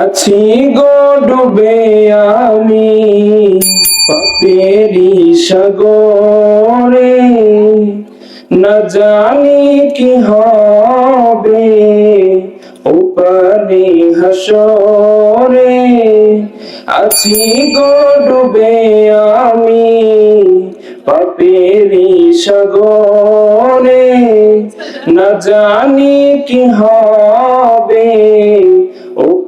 আছি গো ডুবে আমি পাপেরি সাগরে। না জানি কি হবে, ওপারে হাসরে। আছি গো ডুবে আমি পাপেরি সাগরে। না জানি কি হবে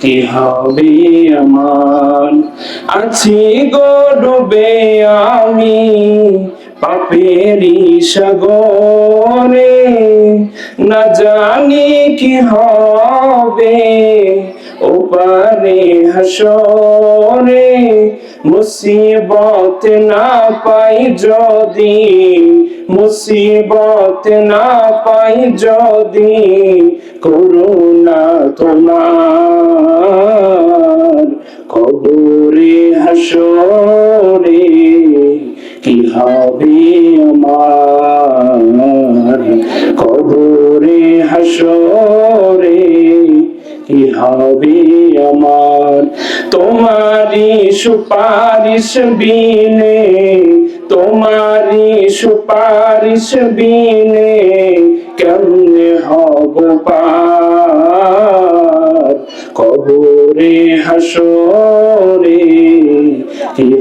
কি হবে আমার? আছি গো ডুবে আমি পাপেরি সাগরে। না জানি কি হবে ওপারে হাসরে। মুসিবত না পাই যদি, মুসিবত না পাই যদি, করুণা তোমার কবরে হাসরে কি হবে আমার? কবরে হাসরে কি হবে আমার? তোমারি সুপারিশ বিনে তোমারি সুপারিশ বিনে কেমনে হব পার? কবরে হাসরে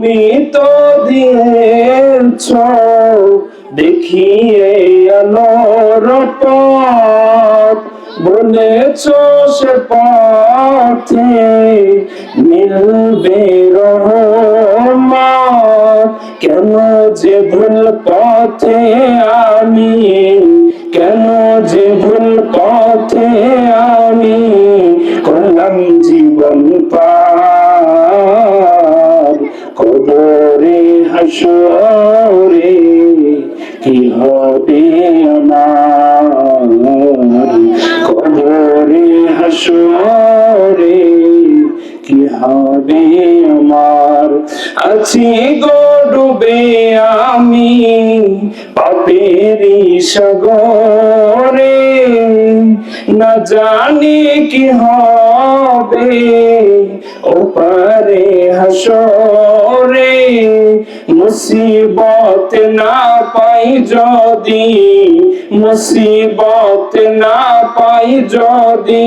তুমি তো দিয়েছ, দেখিয়ে আলোর পথ বলেছ সে পথে মিলবে কেন যে ভুল পথে আমি, কেন যে ভুল পথে আমি আছি গো ডুবে আমি পাপেরি সাগরে। না জানি কি হবে ওপারে হাসরে। মুসিবত না পাই যদি, মুসিবত না পাই যদি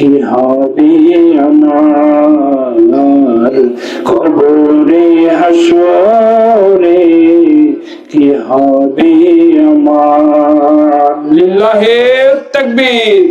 কি হবে আমার কবরে হাসরে কি হবে আমার। লিল্লাহে তাকবীর।